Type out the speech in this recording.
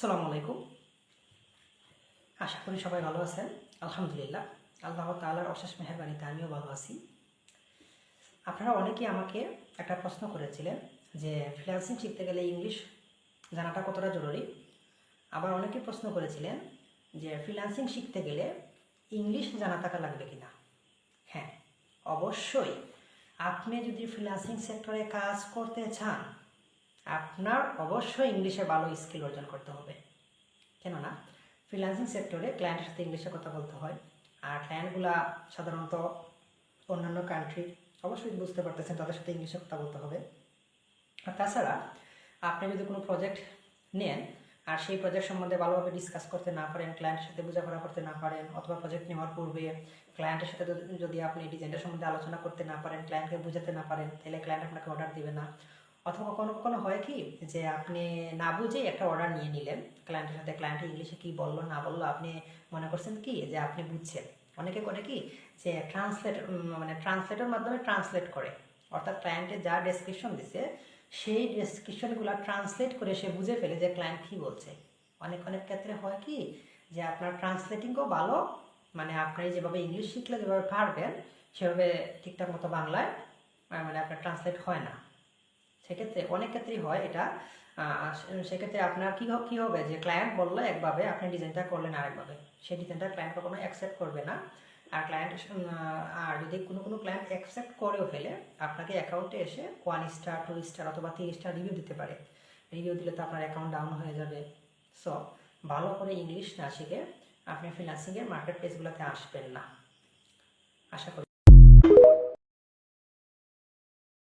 আসসালামু আলাইকুম। আশা করি সবাই ভালো আছেন। আলহামদুলিল্লাহ, আল্লাহ তাআলার অশেষ মেহরবানিতে আমিও ভালো আছি। আপনারা অনেকেই আমাকে একটা প্রশ্ন করেছিলেন যে, ফ্রিল্যান্সিং শিখতে গেলে ইংলিশ জানাটা কতটা জরুরি? আবার অনেকে প্রশ্ন করেছিলেন যে, ফ্রিল্যান্সিং শিখতে গেলে ইংলিশ জানা থাকা লাগবে কি না হ্যাঁ অবশ্যই। আপনি যদি ফ্রিল্যান্সিং সেক্টরে কাজ করতে চান আপনার অবশ্যই ইংলিশে ভালো স্কিল অর্জন করতে হবে। কেননা ফ্রিল্যান্সিং সেক্টরে ক্লায়েন্টের সাথে ইংলিশে কথা বলতে হয়। আর ক্লায়েন্টগুলা সাধারণত অন্যান্য কান্ট্রি অবশ্যই বুঝতে পারতেছেন, তাদের সাথে ইংলিশে কথা বলতে হবে। আর তাছাড়া, আপনি যদি কোনো প্রজেক্ট নেন, আর সেই প্রজেক্ট সম্বন্ধে ভালোভাবে ডিসকাস করতে না পারেন ক্লায়েন্টের সাথে বোঝাপড়া করতে না পারেন, অথবা প্রজেক্ট নেওয়ার পূর্বে ক্লায়েন্টের সাথে যদি- আপনি ডিজাইনটা সম্বন্ধে আলোচনা করতে না পারেন ক্লায়েন্টকে বোঝাতে না পারেন, তাহলে ক্লায়েন্ট আপনাকে অর্ডার দিবে না। অথবা কোনো কোনো হয় কি যে আপনি না বুঝেই একটা অর্ডার নিয়ে নিলেন ক্লায়েন্টের সাথে ক্লায়েন্ট ইংলিশে কি বলল, না বলল, আপনি মনে করছেন কি যে আপনি বুঝছেন? অনেকে করে কি যে ট্রান্সলেট মানে ট্রান্সলেটের মাধ্যমে ট্রান্সলেট করে। অর্থাৎ ক্লায়েন্টে যা ডেসক্রিপশন দিছে, সেই ডেসক্রিপশনগুলো ট্রান্সলেট করে সে বুঝে ফেলে যে ক্লায়েন্ট কী বলছে। অনেক অনেক ক্ষেত্রে হয় কি যে আপনার ট্রান্সলেটিংও ভালো মানে আপনি যেভাবে ইংলিশ শিখলে যেভাবে পারবেন, সেভাবে ঠিকঠাক মতো বাংলায় মানে আপনার ট্রান্সলেট হয় না। সেক্ষেত্রে অনেক ক্ষেত্রেই হয় এটা। সেক্ষেত্রে আপনার কী কী হবে যে ক্লায়েন্ট বলল একভাবে আপনি ডিজাইনটা করলেন আরেকভাবে। সেই ডিজাইনটা ক্লায়েন্ট কখনো অ্যাকসেপ্ট করবে না। আর ক্লায়েন্ট আর যদি কোনো কোনো ক্লায়েন্ট অ্যাকসেপ্ট করেও ফেলে, আপনাকে অ্যাকাউন্টে এসে ওয়ান স্টার টু স্টার অথবা থ্রি স্টার রিভিউ দিতে পারে। রিভিউ দিলে তো আপনার অ্যাকাউন্ট ডাউন হয়ে যাবে। সো ভালো করে ইংলিশ না শিখে আপনি ফ্রিল্যান্সিংয়ের মার্কেট প্লেসগুলোতে আসবেন না। আশা করি